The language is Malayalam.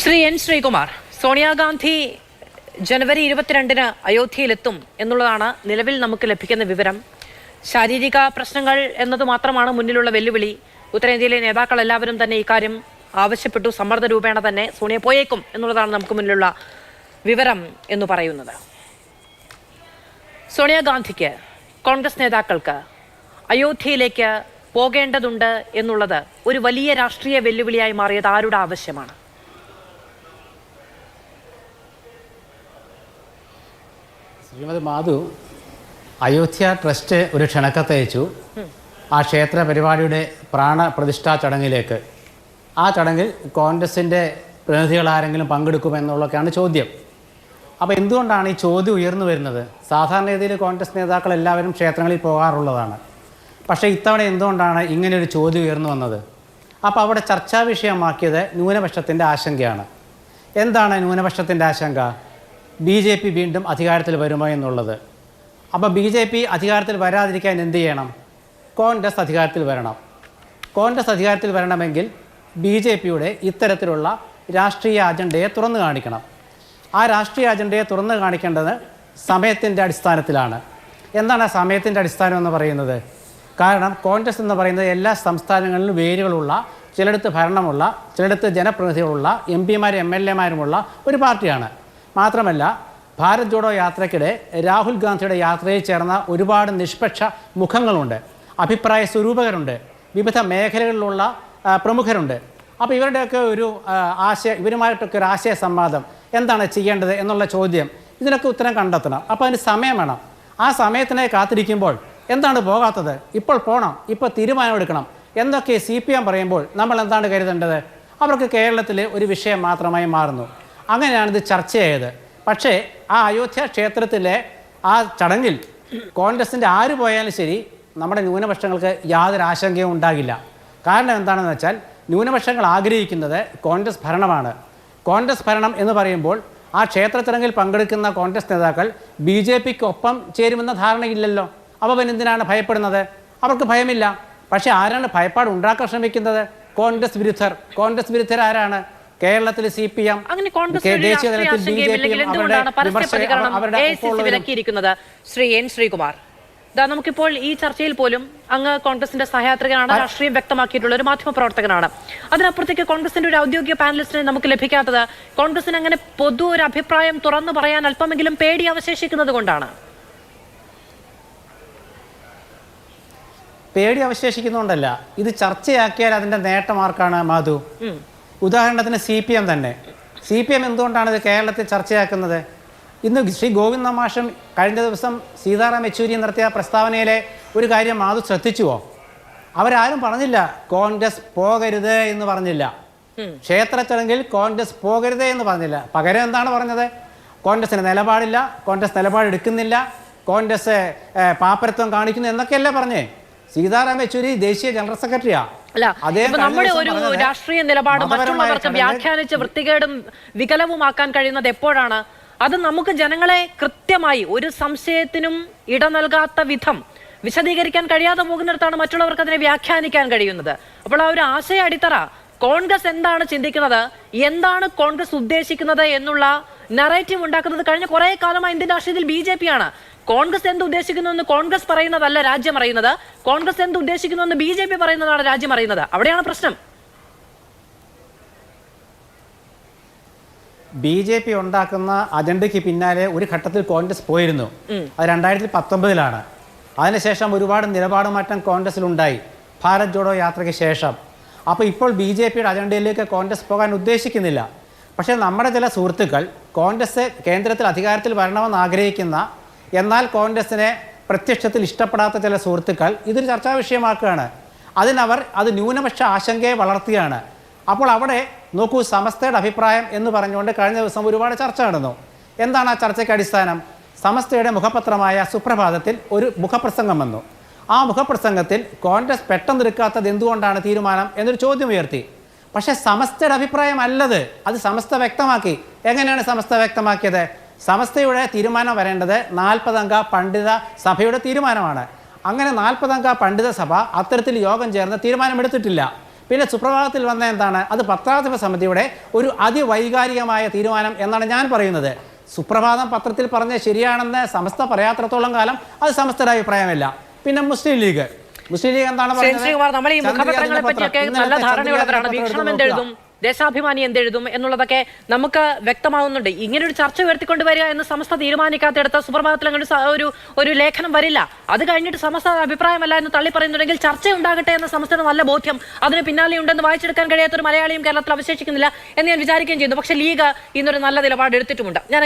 ശ്രീ എൻ ശ്രീകുമാർ സോണിയാഗാന്ധി ജനുവരി ഇരുപത്തിരണ്ടിന് അയോധ്യയിലെത്തും എന്നുള്ളതാണ് നിലവിൽ നമുക്ക് ലഭിക്കുന്ന വിവരം. ശാരീരിക പ്രശ്നങ്ങൾ എന്നത് മാത്രമാണ് മുന്നിലുള്ള വെല്ലുവിളി. ഉത്തരേന്ത്യയിലെ നേതാക്കൾ എല്ലാവരും തന്നെ ഇക്കാര്യം ആവശ്യപ്പെട്ടു. സമ്മർദ്ദ രൂപേണ തന്നെ സോണിയ പോയേക്കും എന്നുള്ളതാണ് നമുക്ക് മുന്നിലുള്ള വിവരം എന്ന് പറയുന്നത്. സോണിയാഗാന്ധിക്ക് കോൺഗ്രസ് നേതാക്കൾക്ക് അയോധ്യയിലേക്ക് പോകേണ്ടതുണ്ട് എന്നുള്ളത് ഒരു വലിയ രാഷ്ട്രീയ വെല്ലുവിളിയായി മാറിയത് ആരുടെ ആവശ്യമാണ്? ശ്രീമതി മാധു അയോധ്യ ട്രസ്റ്റ് ഒരു ക്ഷണക്കത്ത് അയച്ചു. ആ ക്ഷേത്ര പരിപാടിയുടെ പ്രാണപ്രതിഷ്ഠാ ചടങ്ങിലേക്ക്. ആ ചടങ്ങിൽ കോൺഗ്രസിന്റെ പ്രതിനിധികൾ ആരെങ്കിലും പങ്കെടുക്കുമെന്നുള്ളതൊക്കെയാണ് ചോദ്യം. അപ്പോൾ എന്തുകൊണ്ടാണ് ഈ ചോദ്യം ഉയർന്നു വരുന്നത്? സാധാരണ രീതിയിൽ കോൺഗ്രസ് നേതാക്കൾ എല്ലാവരും ക്ഷേത്രങ്ങളിൽ പോകാറുള്ളതാണ്. പക്ഷേ ഇത്തവണ എന്തുകൊണ്ടാണ് ഇങ്ങനെയൊരു ചോദ്യം ഉയർന്നു വന്നത്? അപ്പോൾ അവിടെ ചർച്ചാ വിഷയമാക്കിയത് ന്യൂനപക്ഷത്തിന്റെ ആശങ്കയാണ്. എന്താണ് ന്യൂനപക്ഷത്തിന്റെ ആശങ്ക? ബി ജെ പി വീണ്ടും അധികാരത്തിൽ വരുമോ എന്നുള്ളത്. അപ്പോൾ ബി ജെ പി അധികാരത്തിൽ വരാതിരിക്കാൻ എന്ത് ചെയ്യണം? കോൺഗ്രസ് അധികാരത്തിൽ വരണം. കോൺഗ്രസ് അധികാരത്തിൽ വരണമെങ്കിൽ ബി ജെ പിയുടെ ഇത്തരത്തിലുള്ള രാഷ്ട്രീയ അജണ്ടയെ തുറന്നു കാണിക്കണം. ആ രാഷ്ട്രീയ അജണ്ടയെ തുറന്നു കാണിക്കേണ്ടത് സമയത്തിന്റെ അടിസ്ഥാനത്തിലാണ്. എന്താണ് ആ സമയത്തിന്റെ അടിസ്ഥാനം എന്ന് പറയുന്നത്? കാരണം കോൺഗ്രസ് എന്ന് പറയുന്നത് എല്ലാ സംസ്ഥാനങ്ങളിലും വേരുകളുള്ള ചിലയിടത്ത് ഭരണമുള്ള ചിലയിടത്ത് ജനപ്രതിനിധികളുള്ള എം പിമാരും എം എൽ എമാരുമുള്ള ഒരു പാർട്ടിയാണ്. മാത്രമല്ല ഭാരത് ജോഡോ യാത്രയ്ക്കിടെ രാഹുൽ ഗാന്ധിയുടെ യാത്രയിൽ ചേർന്ന ഒരുപാട് നിഷ്പക്ഷ മുഖങ്ങളുണ്ട് അഭിപ്രായ സ്വരൂപകരുണ്ട് വിവിധ മേഖലകളിലുള്ള പ്രമുഖരുണ്ട്. അപ്പോൾ ഇവരുടെയൊക്കെ ഒരു ആശയ ഇവരുമായിട്ടൊക്കെ ഒരു ആശയ സംവാദം എന്താണ് ചെയ്യേണ്ടത് എന്നുള്ള ചോദ്യം ഇതിനൊക്കെ ഉത്തരം കണ്ടെത്തണം. അപ്പോൾ അതിന് സമയം വേണം. ആ സമയത്തിനെ കാത്തിരിക്കുമ്പോൾ എന്താണ് പോകാത്തത്? ഇപ്പോൾ പോകണം ഇപ്പോൾ തീരുമാനമെടുക്കണം. എന്നൊക്കെ സി പി എം പറയുമ്പോൾ നമ്മൾ എന്താണ് കരുതേണ്ടത്? അവർക്ക് കേരളത്തിലെ ഒരു വിഷയം മാത്രമായി മാറുന്നു. അങ്ങനെയാണ് ഇത് ചർച്ചയായത്. പക്ഷേ ആ അയോധ്യ ക്ഷേത്രത്തിലെ ആ ചടങ്ങിൽ കോൺഗ്രസിന്റെ ആര് പോയാലും ശരി നമ്മുടെ ന്യൂനപക്ഷങ്ങൾക്ക് യാതൊരു ആശങ്കയും ഉണ്ടാകില്ല. കാരണം എന്താണെന്ന് വെച്ചാൽ ന്യൂനപക്ഷങ്ങൾ ആഗ്രഹിക്കുന്നത് കോൺഗ്രസ് ഭരണമാണ്. കോൺഗ്രസ് ഭരണം എന്ന് പറയുമ്പോൾ ആ ക്ഷേത്ര ചടങ്ങിൽ പങ്കെടുക്കുന്ന കോൺഗ്രസ് നേതാക്കൾ ബി ജെ പിക്ക് ഒപ്പം ചേരുമെന്ന ധാരണയില്ലല്ലോ. അപ്പോൾ പിന്നെ എന്തിനാണ് ഭയപ്പെടുന്നത്? അവർക്ക് ഭയമില്ല. പക്ഷേ ആരാണ് ഭയപ്പാട് ഉണ്ടാക്കാൻ ശ്രമിക്കുന്നത്? കോൺഗ്രസ് വിരുദ്ധർ. കോൺഗ്രസ് വിരുദ്ധർ ആരാണ് കേരളത്തിൽ സി പി എം അങ്ങനെ കോൺഗ്രസ് വിലക്കിയിരിക്കുന്നത്? ശ്രീ എൻ ശ്രീകുമാർ. നമുക്കിപ്പോൾ ഈ ചർച്ചയിൽ പോലും അങ്ങ് കോൺഗ്രസിന്റെ സഹയാത്രികനാണ് രാഷ്ട്രീയം വ്യക്തമാക്കിയിട്ടുള്ള ഒരു മാധ്യമ പ്രവർത്തകനാണ്. അതിനപ്പുറത്തേക്ക് കോൺഗ്രസിന്റെ ഒരു ഔദ്യോഗിക പാനലിസ്റ്റിനെ നമുക്ക് ലഭിക്കാത്തത് കോൺഗ്രസിന് അങ്ങനെ പൊതു ഒരു അഭിപ്രായം തുറന്നു പറയാൻ അല്പമെങ്കിലും പേടി അവശേഷിക്കുന്നത് കൊണ്ടാണ്. പേടി അവശേഷിക്കുന്നതുകൊണ്ടല്ല ഇത് ചർച്ചയാക്കിയാൽ അതിന്റെ നേട്ടം ആർക്കാണ് മാധു? ഉദാഹരണത്തിന് സി പി എം തന്നെ. സി പി എം എന്തുകൊണ്ടാണ് ഇത് കേരളത്തിൽ ചർച്ചയാക്കുന്നത്? ഇന്ന് ശ്രീ ഗോവിന്ദ മാഷം കഴിഞ്ഞ ദിവസം സീതാറാം യെച്ചൂരി നടത്തിയ പ്രസ്താവനയിലെ ഒരു കാര്യം മാധു ശ്രദ്ധിച്ചുവോ? അവരാരും പറഞ്ഞില്ല കോൺഗ്രസ് പോകരുത് എന്ന് പറഞ്ഞില്ല. ക്ഷേത്ര ചടങ്ങിൽ കോൺഗ്രസ് പോകരുത് എന്ന് പറഞ്ഞില്ല. പകരം എന്താണ് പറഞ്ഞത്? കോൺഗ്രസിന് നിലപാടില്ല കോൺഗ്രസ് നിലപാടെടുക്കുന്നില്ല കോൺഗ്രസ് പാപ്പരത്വം കാണിക്കുന്നു എന്നൊക്കെയല്ലേ പറഞ്ഞേ. സീതാറാം യെച്ചൂരി ദേശീയ ജനറൽ സെക്രട്ടറിയാ. അല്ല ഇപ്പൊ നമ്മുടെ ഒരു രാഷ്ട്രീയ നിലപാട് മറ്റുള്ളവർക്ക് വ്യാഖ്യാനിച്ച് വൃത്തികേടും വികലവുമാക്കാൻ കഴിയുന്നത് എപ്പോഴാണ്? അത് നമുക്ക് ജനങ്ങളെ കൃത്യമായി ഒരു സംശയത്തിനും ഇട നൽകാത്ത വിധം വിശദീകരിക്കാൻ കഴിയാതെ പോകുന്നിടത്താണ് മറ്റുള്ളവർക്ക് അതിനെ വ്യാഖ്യാനിക്കാൻ കഴിയുന്നത്. അപ്പോൾ ആ ഒരു ആശയ അടിത്തറ കോൺഗ്രസ് എന്താണ് ചിന്തിക്കുന്നത്? എന്താണ് കോൺഗ്രസ് ഉദ്ദേശിക്കുന്നത് എന്നുള്ള നറേറ്റീവ് ഉണ്ടാക്കുന്നത് കഴിഞ്ഞ കുറെ കാലമായി ഇന്ത്യൻ രാഷ്ട്രീയത്തിൽ ബി ജെ പി ആണ്. കോൺഗ്രസ് എന്ത് ഉദ്ദേശിക്കുന്നു എന്ന് കോൺഗ്രസ് പറയുന്നതല്ല രാജ്യം അറിയുന്നത്. കോൺഗ്രസ് എന്ത് ഉദ്ദേശിക്കുന്നു എന്ന് ബി ജെ പി പറയുന്നതാണ് രാജ്യം അറിയുന്നത്. അവിടെയാണ് പ്രശ്നം. ബി ജെ പി ഉണ്ടാക്കുന്ന അജണ്ടയ്ക്ക് പിന്നാലെ ഒരു ഘട്ടത്തിൽ കോൺഗ്രസ് പോയിരുന്നു. അത് രണ്ടായിരത്തി പത്തൊമ്പതിലാണ് അതിനുശേഷം ഒരുപാട് നിലപാട് മാറ്റം കോൺഗ്രസിലുണ്ടായി ഭാരത് ജോഡോ യാത്രയ്ക്ക് ശേഷം. അപ്പോൾ ഇപ്പോൾ ബി ജെ പിയുടെ അജണ്ടയിലേക്ക് കോൺഗ്രസ് പോകാൻ ഉദ്ദേശിക്കുന്നില്ല. പക്ഷേ നമ്മുടെ ചില സുഹൃത്തുക്കൾ കോൺഗ്രസ് കേന്ദ്രത്തിൽ അധികാരത്തിൽ വരണമെന്ന് ആഗ്രഹിക്കുന്ന എന്നാൽ കോൺഗ്രസിനെ പ്രത്യക്ഷത്തിൽ ഇഷ്ടപ്പെടാത്ത ചില സുഹൃത്തുക്കൾ ഇതൊരു ചർച്ചാ വിഷയമാക്കുകയാണ്. അതിനവർ അത് ന്യൂനപക്ഷ ആശങ്കയെ വളർത്തുകയാണ് അപ്പോൾ അവിടെ നോക്കൂ സമസ്തയുടെ അഭിപ്രായം എന്ന് പറഞ്ഞുകൊണ്ട് കഴിഞ്ഞ ദിവസം ഒരുപാട് ചർച്ച നടന്നു. എന്താണ് ആ ചർച്ചയ്ക്ക് അടിസ്ഥാനം? സമസ്തയുടെ മുഖപത്രമായ സുപ്രഭാതത്തിൽ ഒരു മുഖപ്രസംഗം വന്നു. ആ മുഖപ്രസംഗത്തിൽ കോൺഗ്രസ് പെട്ടെന്നെടുക്കാത്തത് എന്തുകൊണ്ടാണ് തീരുമാനം എന്നൊരു ചോദ്യം ഉയർത്തി. പക്ഷേ സമസ്തയുടെ അഭിപ്രായം അല്ലത്. അത് സമസ്ത വ്യക്തമാക്കി. എങ്ങനെയാണ് സമസ്ത വ്യക്തമാക്കിയത്? സമസ്തയുടെ തീരുമാനം വരേണ്ടത് നാൽപ്പതംഗ പണ്ഡിത സഭയുടെ തീരുമാനമാണ്. അങ്ങനെ നാൽപ്പതംഗ പണ്ഡിത സഭ അത്തരത്തിൽ യോഗം ചേർന്ന് തീരുമാനമെടുത്തിട്ടില്ല. പിന്നെ സുപ്രഭാതത്തിൽ വന്ന എന്താണ്? അത് പത്രാധിപ സമിതിയുടെ ഒരു അതിവൈകാരികമായ തീരുമാനം എന്നാണ് ഞാൻ പറയുന്നത്. സുപ്രഭാതം പത്രത്തിൽ പറഞ്ഞ ശരിയാണെന്ന് സമസ്ത പറയാത്രത്തോളം കാലം അത് സമസ്തയുടെ അഭിപ്രായമല്ല. പിന്നെ മുസ്ലിം ലീഗ്. മുസ്ലിം ലീഗ് എന്താണ് പറയുന്നത്? ദേശാഭിമാനി എന്തെഴുതും എന്നുള്ളതൊക്കെ നമുക്ക് വ്യക്തമാവുന്നുണ്ട്. ഇങ്ങനെ ഒരു ചർച്ച ഉയർത്തിക്കൊണ്ട് വരിക എന്ന് സമസ്ത തീരുമാനിക്കാത്തടുത്ത സുപ്രഭാതത്തിൽ അങ്ങനെ ഒരു ഒരു ലേഖനം വരില്ല. അത് കഴിഞ്ഞിട്ട് സമസ്ത അഭിപ്രായമല്ല എന്ന് തള്ളി പറയുന്നുണ്ടെങ്കിൽ ചർച്ച ഉണ്ടാകട്ടെ എന്ന സമസ്തയുടെ നല്ല ബോധ്യം. അതിന് പിന്നാലെ ഉണ്ടെന്ന് വായിച്ചെടുക്കാൻ കഴിയാത്ത ഒരു മലയാളിയും കേരളത്തിൽ അവശേഷിക്കുന്നില്ല എന്ന് ഞാൻ വിചാരിക്കുകയും ചെയ്യുന്നു. പക്ഷേ ലീഗ് ഇന്നൊരു നല്ല നിലപാട് എടുത്തിട്ടുമുണ്ട് ഞാൻ